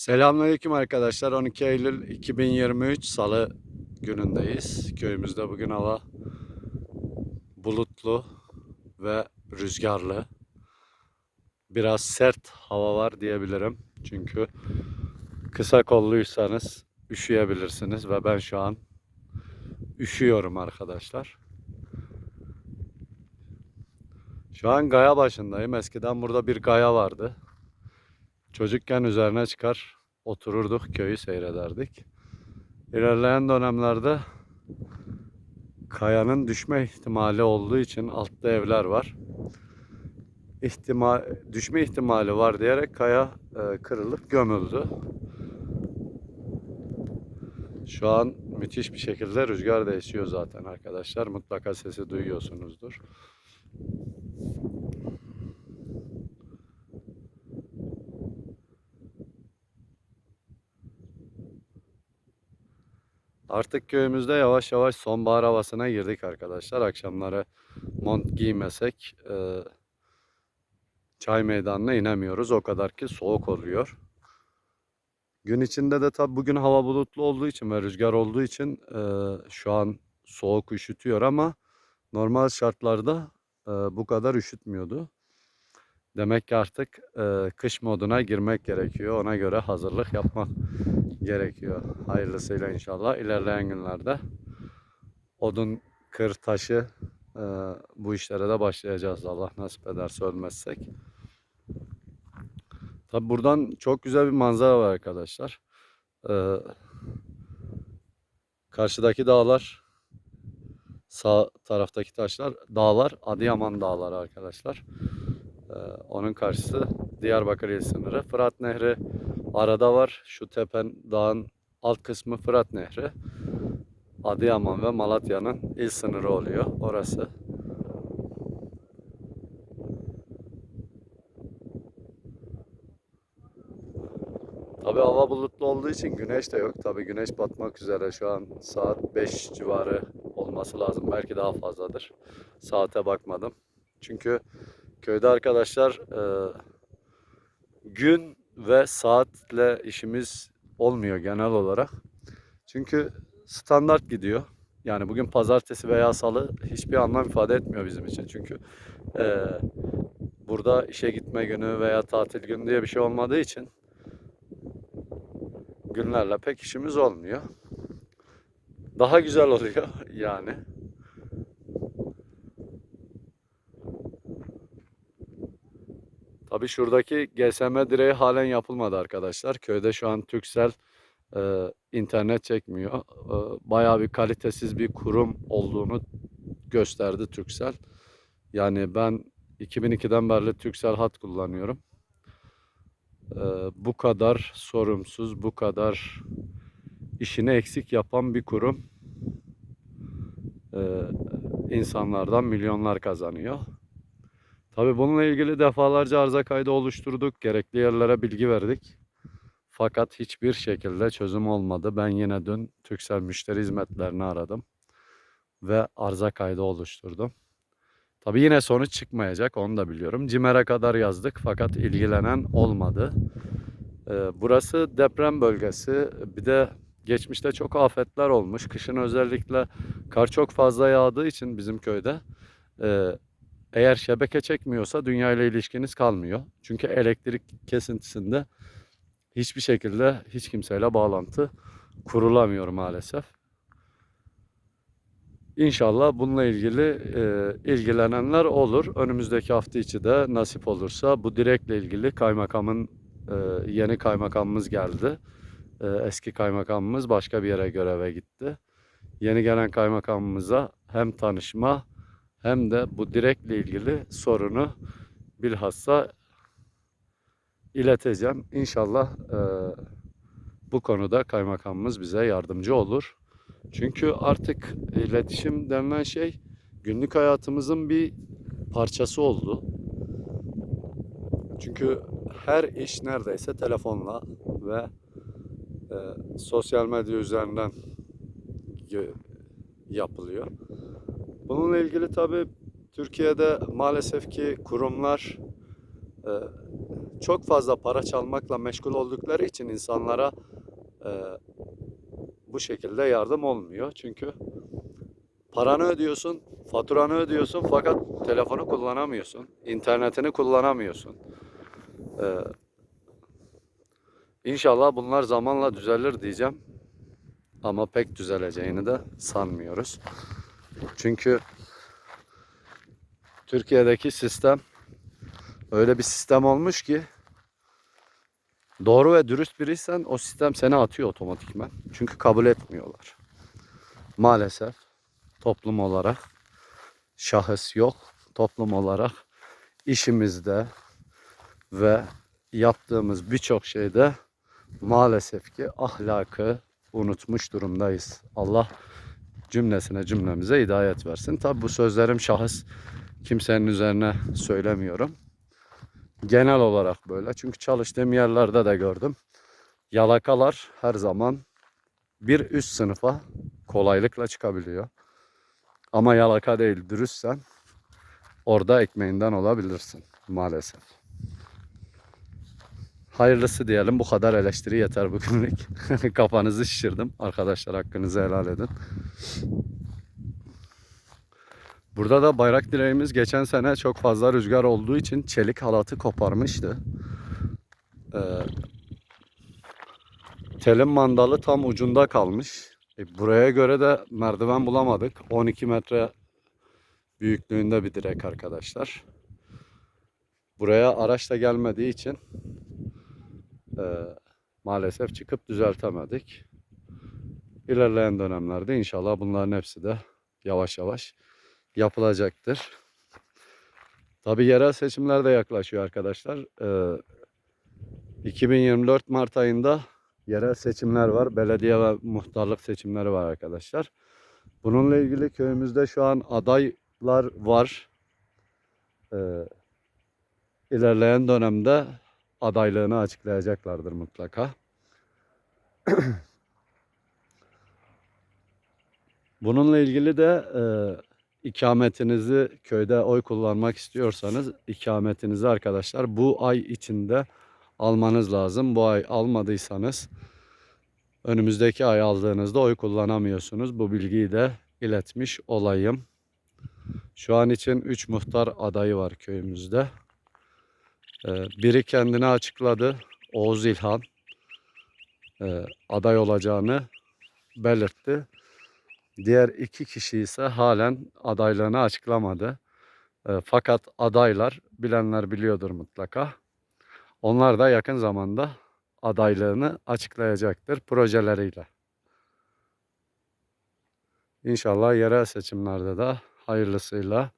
Selamünaleyküm arkadaşlar. 12 Eylül 2023 Salı günündeyiz. Köyümüzde bugün hava bulutlu ve rüzgarlı. Biraz sert hava var diyebilirim. Çünkü kısa kolluysanız üşüyebilirsiniz ve ben şu an üşüyorum arkadaşlar. Şu an gaya başındayım. Eskiden burada bir gaya vardı. Çocukken üzerine çıkar otururduk köyü seyrederdik. İlerleyen dönemlerde kayanın düşme ihtimali olduğu için altta evler var. İhtimal, düşme ihtimali var diyerek kaya e, kırılıp gömüldü. Şu an müthiş bir şekilde rüzgar da esiyor zaten arkadaşlar. Mutlaka sesi duyuyorsunuzdur. Artık köyümüzde yavaş yavaş sonbahar havasına girdik arkadaşlar. Akşamları mont giymesek e, çay meydanına inemiyoruz. O kadar ki soğuk oluyor. Gün içinde de tabi bugün hava bulutlu olduğu için ve rüzgar olduğu için e, şu an soğuk üşütüyor ama normal şartlarda e, bu kadar üşütmüyordu. Demek ki artık e, kış moduna girmek gerekiyor. Ona göre hazırlık yapmak gerekiyor. Hayırlısıyla inşallah ilerleyen günlerde odun, kır, taşı e, bu işlere de başlayacağız Allah nasip ederse ölmezsek. Tabi buradan çok güzel bir manzara var arkadaşlar. E, karşıdaki dağlar, sağ taraftaki taşlar, dağlar Adıyaman dağları arkadaşlar. E, onun karşısı Diyarbakır il sınırı. Fırat Nehri arada var. Şu tepen dağın alt kısmı Fırat Nehri. Adıyaman ve Malatya'nın il sınırı oluyor orası. Tabi hava bulutlu olduğu için güneş de yok. Tabi güneş batmak üzere şu an saat 5 civarı olması lazım. Belki daha fazladır. Saate bakmadım. Çünkü köyde arkadaşlar e, gün ve saatle işimiz olmuyor genel olarak. Çünkü standart gidiyor. Yani bugün pazartesi veya salı hiçbir anlam ifade etmiyor bizim için. Çünkü e, burada işe gitme günü veya tatil günü diye bir şey olmadığı için günlerle pek işimiz olmuyor. Daha güzel oluyor yani. Tabii şuradaki GSM direği halen yapılmadı arkadaşlar. Köyde şu an Turkcell e, internet çekmiyor. E, bayağı bir kalitesiz bir kurum olduğunu gösterdi Turkcell. Yani ben 2002'den beri Turkcell hat kullanıyorum. E, bu kadar sorumsuz, bu kadar işini eksik yapan bir kurum e, insanlardan milyonlar kazanıyor. Tabii bununla ilgili defalarca arıza kaydı oluşturduk. Gerekli yerlere bilgi verdik. Fakat hiçbir şekilde çözüm olmadı. Ben yine dün Türksel müşteri hizmetlerini aradım. Ve arıza kaydı oluşturdum. Tabii yine sonuç çıkmayacak onu da biliyorum. CİMER'e kadar yazdık fakat ilgilenen olmadı. Ee, burası deprem bölgesi. Bir de geçmişte çok afetler olmuş. Kışın özellikle kar çok fazla yağdığı için bizim köyde e, eğer şebeke çekmiyorsa dünya ile ilişkiniz kalmıyor. Çünkü elektrik kesintisinde hiçbir şekilde hiç kimseyle bağlantı kurulamıyor maalesef. İnşallah bununla ilgili e, ilgilenenler olur. Önümüzdeki hafta içi de nasip olursa bu direkle ilgili kaymakamın e, yeni kaymakamımız geldi. E, eski kaymakamımız başka bir yere göreve gitti. Yeni gelen kaymakamımıza hem tanışma hem de bu direkle ilgili sorunu bilhassa ileteceğim. İnşallah e, bu konuda kaymakamımız bize yardımcı olur. Çünkü artık iletişim denilen şey günlük hayatımızın bir parçası oldu. Çünkü her iş neredeyse telefonla ve e, sosyal medya üzerinden yapılıyor. Bununla ilgili tabi Türkiye'de maalesef ki kurumlar e, çok fazla para çalmakla meşgul oldukları için insanlara e, bu şekilde yardım olmuyor. Çünkü paranı ödüyorsun, faturanı ödüyorsun fakat telefonu kullanamıyorsun, internetini kullanamıyorsun. Ee, inşallah bunlar zamanla düzelir diyeceğim. Ama pek düzeleceğini de sanmıyoruz. Çünkü Türkiye'deki sistem öyle bir sistem olmuş ki doğru ve dürüst biriysen o sistem seni atıyor otomatikman. Çünkü kabul etmiyorlar. Maalesef toplum olarak şahıs yok. Toplum olarak işimizde ve yaptığımız birçok şeyde maalesef ki ahlakı unutmuş durumdayız. Allah cümlesine cümlemize hidayet versin. Tabi bu sözlerim şahıs kimsenin üzerine söylemiyorum. Genel olarak böyle. Çünkü çalıştığım yerlerde de gördüm. Yalakalar her zaman bir üst sınıfa kolaylıkla çıkabiliyor. Ama yalaka değil, dürüstsen orada ekmeğinden olabilirsin maalesef. Hayırlısı diyelim. Bu kadar eleştiri yeter bugünlük. Kafanızı şişirdim. Arkadaşlar hakkınızı helal edin. Burada da bayrak direğimiz geçen sene çok fazla rüzgar olduğu için çelik halatı koparmıştı. Ee, telin mandalı tam ucunda kalmış. E, buraya göre de merdiven bulamadık. 12 metre büyüklüğünde bir direk arkadaşlar. Buraya araç da gelmediği için e, maalesef çıkıp düzeltemedik. İlerleyen dönemlerde inşallah bunların hepsi de yavaş yavaş yapılacaktır. Tabi yerel seçimler de yaklaşıyor arkadaşlar. Ee, 2024 Mart ayında yerel seçimler var. Belediye ve muhtarlık seçimleri var arkadaşlar. Bununla ilgili köyümüzde şu an adaylar var. Ee, ilerleyen dönemde adaylığını açıklayacaklardır mutlaka. Bununla ilgili de e, ikametinizi köyde oy kullanmak istiyorsanız ikametinizi arkadaşlar bu ay içinde almanız lazım. Bu ay almadıysanız önümüzdeki ay aldığınızda oy kullanamıyorsunuz. Bu bilgiyi de iletmiş olayım. Şu an için 3 muhtar adayı var köyümüzde. Ee, Biri kendini açıkladı. Oğuz İlhan e, aday olacağını belirtti. Diğer iki kişi ise halen adaylığını açıklamadı. E, fakat adaylar bilenler biliyordur mutlaka. Onlar da yakın zamanda adaylığını açıklayacaktır projeleriyle. İnşallah yerel seçimlerde de hayırlısıyla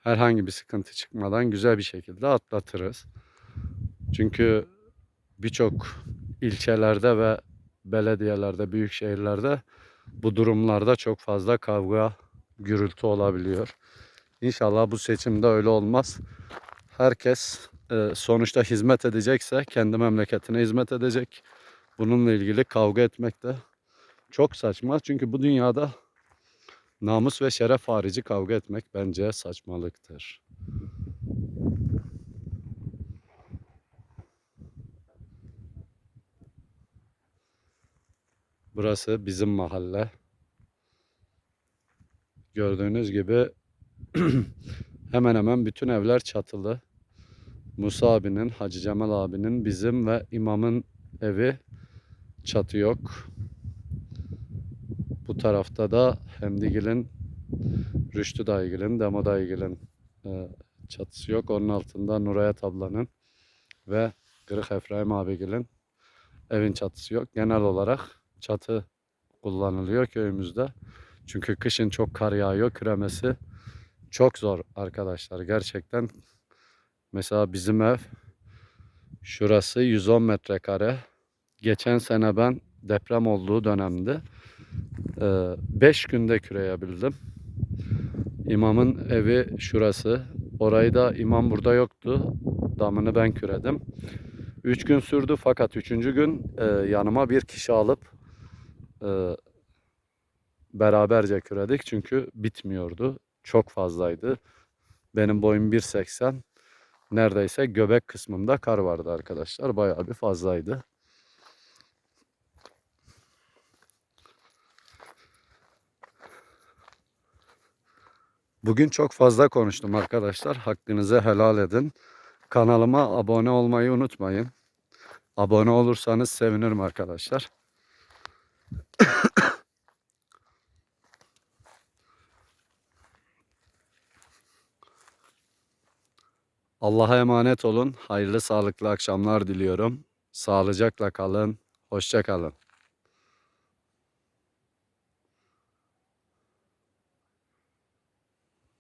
herhangi bir sıkıntı çıkmadan güzel bir şekilde atlatırız. Çünkü birçok ilçelerde ve belediyelerde, büyük şehirlerde bu durumlarda çok fazla kavga, gürültü olabiliyor. İnşallah bu seçimde öyle olmaz. Herkes e, sonuçta hizmet edecekse kendi memleketine hizmet edecek. Bununla ilgili kavga etmek de çok saçma. Çünkü bu dünyada namus ve şeref harici kavga etmek bence saçmalıktır. Burası bizim mahalle. Gördüğünüz gibi hemen hemen bütün evler çatılı. Musa abinin, Hacı Cemal abinin, bizim ve imamın evi çatı yok. Bu tarafta da Hemdigil'in, Rüştü Daygil'in, Demo Daygil'in e, çatısı yok. Onun altında Nurayet ablanın ve Kırık Efraim abigilin evin çatısı yok. Genel olarak çatı kullanılıyor köyümüzde. Çünkü kışın çok kar yağıyor. Küremesi çok zor arkadaşlar. Gerçekten mesela bizim ev şurası 110 metrekare. Geçen sene ben deprem olduğu dönemde 5 günde küreyebildim. İmamın evi şurası. Orayı da imam burada yoktu. Damını ben küredim. 3 gün sürdü fakat 3. gün e, yanıma bir kişi alıp e, beraberce küredik. Çünkü bitmiyordu. Çok fazlaydı. Benim boyum 1.80. neredeyse göbek kısmında kar vardı arkadaşlar. Bayağı bir fazlaydı. Bugün çok fazla konuştum arkadaşlar. Hakkınızı helal edin. Kanalıma abone olmayı unutmayın. Abone olursanız sevinirim arkadaşlar. Allah'a emanet olun. Hayırlı sağlıklı akşamlar diliyorum. Sağlıcakla kalın. Hoşça kalın.